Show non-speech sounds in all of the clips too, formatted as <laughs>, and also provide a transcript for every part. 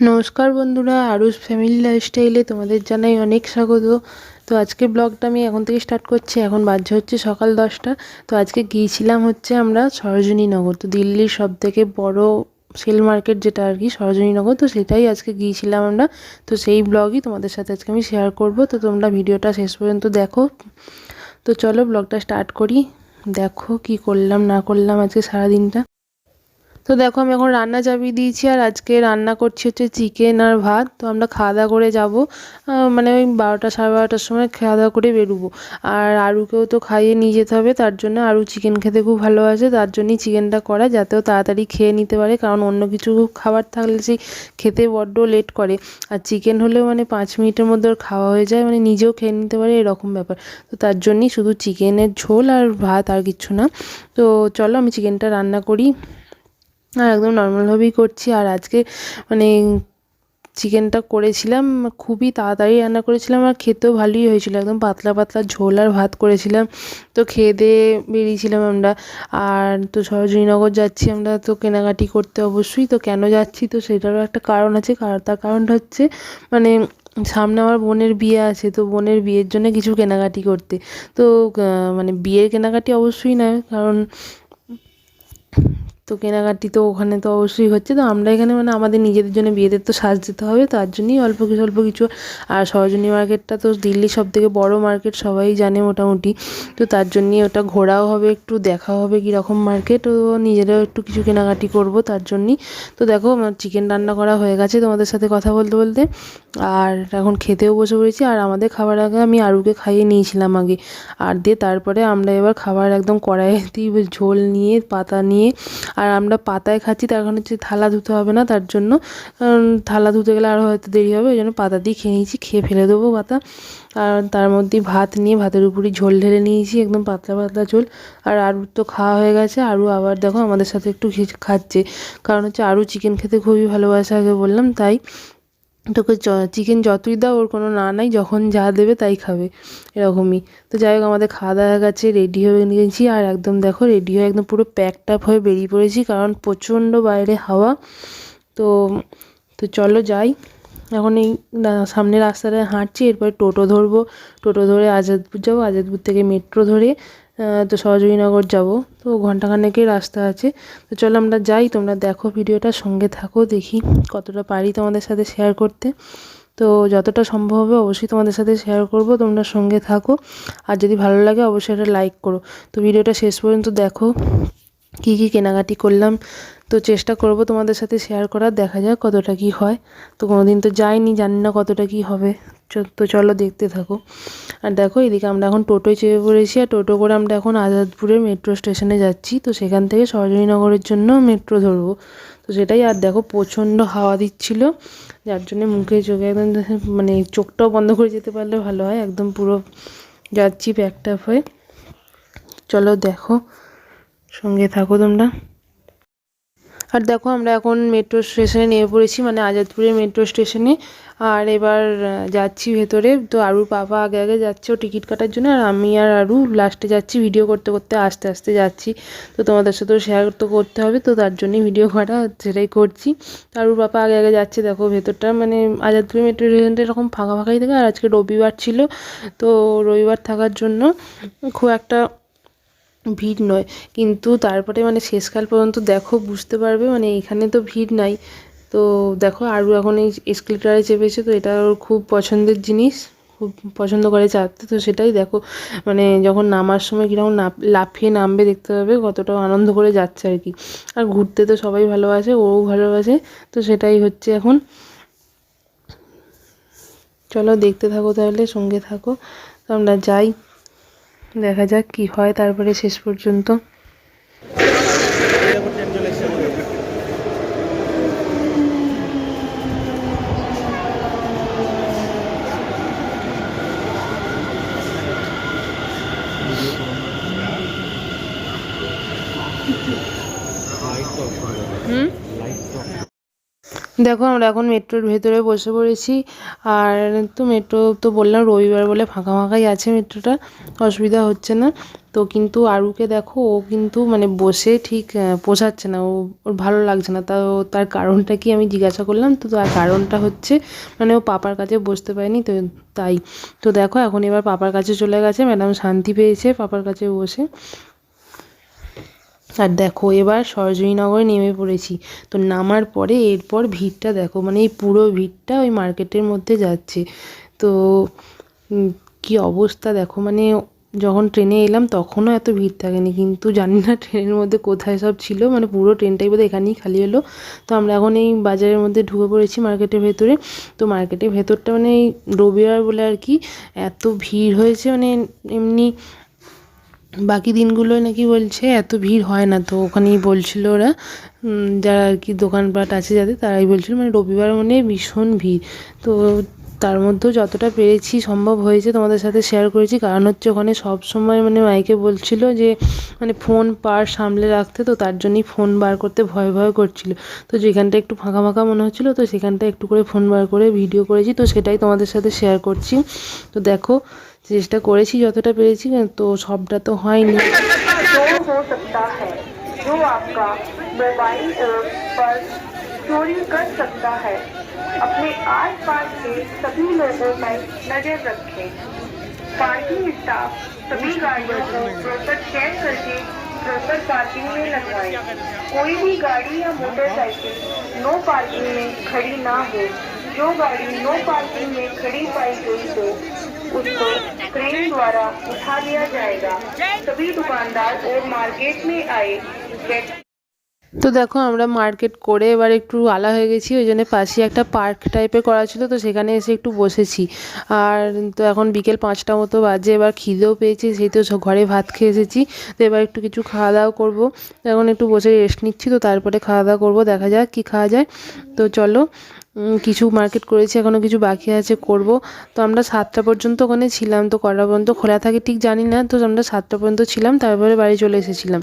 নমস্কার বন্ধুরা আরুষ ফ্যামিলি লাইফস্টাইলে তোমাদের জানাই অনেক স্বাগত। তো আজকে ব্লগটা আমি এখন থেকে স্টার্ট করছি, এখন বাজে হচ্ছে সকাল দশটা। তো আজকে গিয়েছিলাম হচ্ছে আমরা সরোজিনী নগর তো দিল্লির সব থেকে বড় সেল মার্কেট যেটা আর কি সরোজিনী নগর তো সেটাই আজকে গিয়েছিলাম আমরা। তো সেই ব্লগই তোমাদের সাথে আজকে আমি শেয়ার করব। তো তোমরা ভিডিওটা শেষ পর্যন্ত দেখো। তো চলো ব্লগটা স্টার্ট করি। দেখো কি করলাম, না করলাম আজকে সারাদিনটা। তো দেখো আমি এখন রান্না চাপিয়ে দিয়েছি আর আজকে রান্না করছি হচ্ছে চিকেন আর ভাত। তো আমরা খাওয়া দাওয়া করে যাব। মানে ওই বারোটা, সাড়ে বারোটার সময় খাওয়া দাওয়া করে বেরোবো। আর আরুকেও তো খাইয়ে নিয়ে যেতে হবে, তার জন্য আরু চিকেন খেতে খুব ভালোবাসে, তার জন্যই চিকেনটা করা যাতেও তাড়াতাড়ি খেয়ে নিতে পারে, কারণ অন্য কিছু খাবার থাকলে সেই খেতে বড্ড লেট করে। আর চিকেন হলেও মানে পাঁচ মিনিটের মধ্যে ওর খাওয়া হয়ে যায় মানে নিজেও খেয়ে নিতে পারে, এরকম ব্যাপার। তো তার জন্যই শুধু চিকেনের ঝোল আর ভাত আর কিছু না। তো চলো আমি চিকেনটা রান্না করি। আর একদম নর্মালভাবেই করছি। আর আজকে মানে চিকেনটা করেছিলাম, খুবই তাড়াতাড়ি রান্না করেছিলাম আর খেতেও ভালোই হয়েছিল। একদম পাতলা পাতলা ঝোল আর ভাত করেছিলাম। তো খেয়ে দিয়ে বেরিয়েছিলাম আমরা। আর তো সরোজিনীনগর যাচ্ছি আমরা, তো কেনাকাটি করতে অবশ্যই। তো কেন যাচ্ছি তো সেটারও একটা কারণ আছে। তার কারণটা হচ্ছে মানে সামনে আমার বোনের বিয়ে আছে। তো বোনের বিয়ের জন্য কিছু কেনাকাটি করতে। তো মানে বিয়ের কেনাকাটি অবশ্যই নয়। কারণ তো কেনাকাটি তো ওখানে তো অবশ্যই হচ্ছে। তো আমরা এখানে মানে আমাদের নিজেদের জন্য বিয়েদের তো সাজ দিতে হবে। তার জন্যই অল্প কিছু অল্প কিছু। আর সরোজিনী মার্কেটটা তো দিল্লির সব থেকে বড়ো মার্কেট সবাই জানে মোটামুটি। তো তার জন্যই ওটা ঘোরাও হবে, একটু দেখা হবে কীরকম মার্কেট ও নিজেরাও একটু কিছু কেনাকাটি করব তার জন্যই। তো দেখো, আমার চিকেন রান্না করা হয়ে গেছে তোমাদের সাথে কথা বলতে বলতে। আর এখন খেতেও বসে পড়েছি। আর আমাদের খাবার আগে আমি আরুকে খাইয়ে নিয়েছিলাম আগে। আর দিয়ে তারপরে আমরা এবার খাবার একদম কড়াইতেই ঝোল নিয়ে, পাতা নিয়ে আর আমরা পাতায় খাচ্ছি, তার কারণ হচ্ছে থালা ধুতে হবে না, তার জন্য থালা ধুতে গেলে আরও হয়তো দেরি হবে, ওই জন্য পাতা দিয়ে খেয়ে নিয়েছি, খেয়ে ফেলে দেবো পাতা। আর তার মধ্যে ভাত নিয়ে ভাতের উপরই ঝোল ঢেলে নিয়েছি, একদম পাতলা পাতলা ঝোল। আর আরুর তো খাওয়া হয়ে গেছে আরু আবার দেখো আমাদের সাথে একটু খাচ্ছে, কারণ হচ্ছে আরু চিকেন খেতে খুবই ভালোবাসে, আগে বললাম, তাই তোকে চিকেন যতই দাও, ওর কোনো না নাই, যখন যা দেবে তাই খাবে, এরকমই। তো যাই হোক, আমাদের খাওয়া দাওয়া গেছে রেডি হয়ে নিয়েছি আর একদম দেখো রেডি হয়ে একদম পুরো প্যাক ট্যাপ হয়ে বেরিয়ে পড়েছি, কারণ প্রচণ্ড বাইরে হাওয়া। তো তো চলো যাই। এখন এই সামনে রাস্তাটায় হাঁটছি, এরপরে টোটো ধরবো। টোটো ধরে আজাদপুর যাব, আজাদপুর থেকে মেট্রো ধরে তো সরোজিনীনগর যাব। তো ঘন্টাখানেকের রাস্তা আছে। তো চলো আমরা যাই, তোমরা দেখো ভিডিওটা, সঙ্গে থাকো, দেখি কতটা পারি তোমাদের সাথে শেয়ার করতে। তো যতটা সম্ভব হবে অবশ্যই তোমাদের সাথে শেয়ার করব, তোমরা সঙ্গে থাকো। আর যদি ভালো লাগে, অবশ্যই একটা লাইক করো। তো ভিডিওটা শেষ পর্যন্ত দেখো। কী কী কেনাকাটি করলাম, তো চেষ্টা করব তোমাদের সাথে শেয়ার করার, দেখা যাক কতটা কি হয়। তো কোনো দিন তো যাইনি, জানি না কতটা কি হবে। তো চলো দেখতে থাকো। আর দেখো এদিকে আমরা এখন টোটোয় চেপে পড়েছি, আর টোটো করে আমরা এখন আজাদপুরের মেট্রো স্টেশনে যাচ্ছি। তো সেখান থেকে সরোজিনীনগরের জন্য মেট্রো ধরবো। তো সেটাই, আর দেখো প্রচণ্ড হাওয়া দিচ্ছিল, যার জন্যে মুখে চোখে একদম <laughs> মানে চোখটাও বন্ধ করে যেতে পারলে ভালো হয়, একদম পুরো যাচ্ছি প্যাকটাপ হয়ে। চলো দেখো। সঙ্গে থাকো তোমরা। আর দেখো আমরা এখন মেট্রো স্টেশনে নেমে পড়েছি মানে আজাদপুরের মেট্রো স্টেশনে আর এবার যাচ্ছি ভেতরে। তো আরুর পাপা আগে আগে যাচ্ছে ও টিকিট কাটার জন্য, আর আমি আর আরু লাস্টে যাচ্ছি ভিডিও করতে করতে, আস্তে আস্তে যাচ্ছি। তো তোমাদের সাথেও শেয়ার তো করতে হবে, তো তার জন্যই ভিডিও করা, সেটাই করছি। তো আরুর পাপা আগে আগে যাচ্ছে, দেখো ভেতরটা মানে আজাদপুরের মেট্রো স্টেশনটা এরকম ফাঁকা ফাঁকাই থাকে, আর আজকে রবিবার ছিল। তো রবিবার থাকার জন্য খুব একটা ভিড় নয়। কিন্তু তারপরে মানে শেষকাল পর্যন্ত দেখো, বুঝতে পারবে মানে এখানে তো ভিড় নাই। তো দেখো আরও এখন এই এসকেলেটারে চেপেছে, তো এটা ওর খুব পছন্দের জিনিস, খুব পছন্দ করে চাপতে। তো সেটাই দেখো মানে যখন নামার সময় কীরকম লাফিয়ে নামবে দেখতে পাবে, কতটা আনন্দ করে যাচ্ছে আর কি। আর ঘুরতে তো সবাই ভালোবাসে, ওও ভালোবাসে, তো সেটাই হচ্ছে এখন। চলো দেখতে থাকো তাহলে, সঙ্গে থাকো। তো আমরা যাই। দেখা যাক কি হয় তারপরে শেষ পর্যন্ত। দেখো আমরা এখন মেট্রোর ভেতরে বসে পড়েছি। আর তো মেট্রো তো বললাম রবিবার বলে ফাঁকা ফাঁকাই আছে মেট্রোটা, অসুবিধা হচ্ছে না। তো কিন্তু আরুকে দেখো, ও কিন্তু মানে বসে ঠিক পোষাচ্ছে না, ও, ওর ভালো লাগছে না। তা তার কারণটা কি আমি জিজ্ঞাসা করলাম, তো তার কারণটা হচ্ছে মানে ও পাপার কাছে বসতে পারেনি, তো তাই। তো দেখো এখন এবার পাপার কাছে চলে গেছে, ম্যাডাম শান্তি পেয়েছে পাপার কাছে বসে। আর দেখো, এবার সরোজিনীনগরে নেমে পড়েছি। তো নামার পরে এরপর ভিড়টা দেখো মানে এই পুরো ভিড়টা ওই মার্কেটের মধ্যে যাচ্ছে। তো কি অবস্থা দেখো মানে যখন ট্রেনে এলাম তখনও এত ভিড় থাকেনি। কিন্তু জানি না ট্রেনের মধ্যে কোথায় সব ছিল মানে পুরো ট্রেনটাই বোধহয় এখানেই খালি হলো। তো আমরা এখন এই বাজারের মধ্যে ঢুকে পড়েছি মার্কেটের ভেতরে। তো মার্কেটের ভেতরটা মানে এই রবিবার বলে আর কি, এত ভিড় হয়েছে মানে এমনি বাকি দিনগুলোয় নাকি বলছে, এত ভিড় হয় না তো, ওখানেই বলছিল ওরা যারা আর কি দোকানপাট আছে যাদের, তারাই বলছিল মানে রবিবার মানে ভীষণ ভিড়। তো তার মধ্যেও যতটা পেরেছি সম্ভব হয়েছে তোমাদের সাথে শেয়ার করেছি, কারণ হচ্ছে ওখানে সব সময় মানে মাইকে বলছিল যে মানে ফোন পার সামলে রাখতে, তো তার জন্যই ফোন বার করতে ভয় ভয় করছিল। তো যেখানটা একটু ফাঁকা ফাঁকা মনে হচ্ছিল, তো সেখানটা একটু করে ফোন বার করে ভিডিও করেছি, তো সেটাই তোমাদের সাথে শেয়ার করছি। তো দেখো চেষ্টা করেছি যতটা পেরেছি তো সবটা তো হয়নি चोर हो सकता है जो आपका मोबाइल और पर्स चोरी कर सकता है अपने आसपास के सभी लोगों पर नजर रखें पार्किंग स्टाफ सभी गाड़ियों को प्रॉपर चेक करके प्रॉपर पार्किंग में लगवाएं कोई भी गाड़ी या मोटरसाइकिल नो पार्किंग में खड़ी ना हो जो गाड़ी नो पार्किंग में खड़ी पाई गई हो उसको क्रेन द्वारा उठा लिया जाएगा सभी दुकानदार और मार्केट में आए व्यक्ति তো দেখো আমরা মার্কেট করে এবার একটু আলা হয়ে গেছি ওই জন্য পাশে একটা পার্ক টাইপের করা ছিল তো সেখানে এসে একটু বসেছি আর তো এখন বিকেল পাঁচটা মতো বাজে এবার খিদেও পেয়েছি সেই তো সব ঘরে ভাত খেয়ে এসেছি তো এবার একটু কিছু খাওয়া দাওয়া করবো তো এখন একটু বসে রেস্ট নিচ্ছি তো তারপরে খাওয়া দাওয়া করবো দেখা যাক কী খাওয়া যায় তো চলো উম, কিছু মার্কেট করেছি এখনও কিছু বাকি আছে, করব। তো আমরা সাতটা পর্যন্ত ওখানে ছিলাম, তো কটা পর্যন্ত খোলা থাকে ঠিক জানি না, তো আমরা সাতটা পর্যন্ত ছিলাম, তারপরে বাড়ি চলে এসেছিলাম।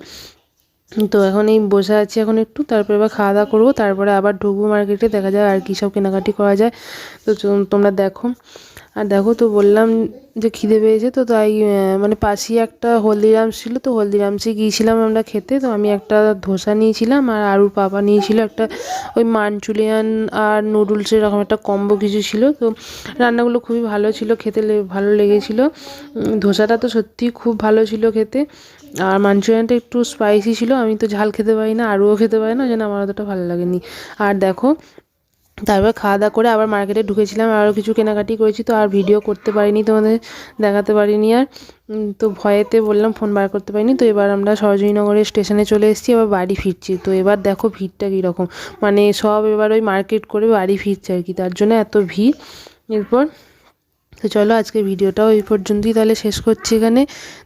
তো এখন এই বসে আছি এখন একটু, তারপরে আবার খাওয়া দাওয়া করব, তারপরে আবার ঢুকবো মার্কেটে দেখা যায় আর কী সব কেনাকাটি করা যায়। তো তোমরা দেখো। আর দেখো তো বললাম যে খিদে পেয়েছে, তো তাই মানে পাশেই একটা হলদিরামস ছিল, তো হলদিরামসে গিয়েছিলাম আমরা খেতে, তো আমি একটা ধোসা নিয়েছিলাম আর আরুর পাপা নিয়েছিল একটা ওই মাঞ্চুরিয়ান আর নুডলস এরকম একটা কম্বো কিছু ছিল। তো রান্নাগুলো খুবই ভালো ছিল, খেতে ভালো লেগেছিলো। ধোসাটা তো সত্যিই খুব ভালো ছিল খেতে। আর মাঞ্চুরিয়ানটা একটু স্পাইসি ছিল, আমি তো ঝাল খেতে পারি না, আরও খেতে পারি না জন্য আমার অতটা ভালো লাগেনি। আর দেখো, তারপর খাওয়া দাওয়া করে আবার মার্কেটে ঢুকেছিলাম আরও কিছু কেনাকাটি করেছি তো আর ভিডিও করতে পারিনি, তোমাদের দেখাতে পারিনি আর। তো ভয়েতে বললাম ফোন বার করতে পারিনি, তো এবার আমরা সরোজিনীনগরের স্টেশনে চলে এসেছি এবার বাড়ি ফিরছি। তো এবার দেখো ভিড়টা কীরকম মানে সব এবার ওই মার্কেট করে বাড়ি ফিরছে আর কি, তার জন্য এত ভিড়। এরপর তো চলো আজকে ভিডিওটাও এই পর্যন্তই তাহলে শেষ করছি এখানে।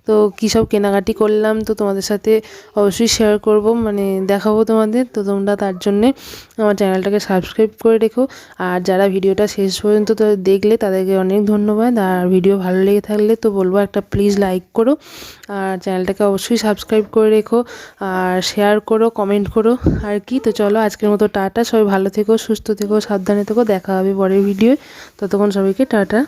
তো কী সব কেনাকাটি করলাম, তো তোমাদের সাথে অবশ্যই শেয়ার করব মানে দেখাবো তোমাদের। তো তোমরা তার জন্যে আমার চ্যানেলটাকে সাবস্ক্রাইব করে রেখো। আর যারা ভিডিওটা শেষ পর্যন্ত তো দেখলে, তাদেরকে অনেক ধন্যবাদ। আর ভিডিও ভালো লেগে থাকলে তো বলব একটা প্লিজ লাইক করো। আর চ্যানেলটাকে অবশ্যই সাবস্ক্রাইব করে রেখো। আর শেয়ার করো কমেন্ট করো, আর কি। তো চলো আজকের মতো টাটা। সবাই ভালো থেকো, সুস্থ থেকো, সাবধানে থেকো। দেখা হবে পরের ভিডিও ততক্ষণ সবাইকে টাটা।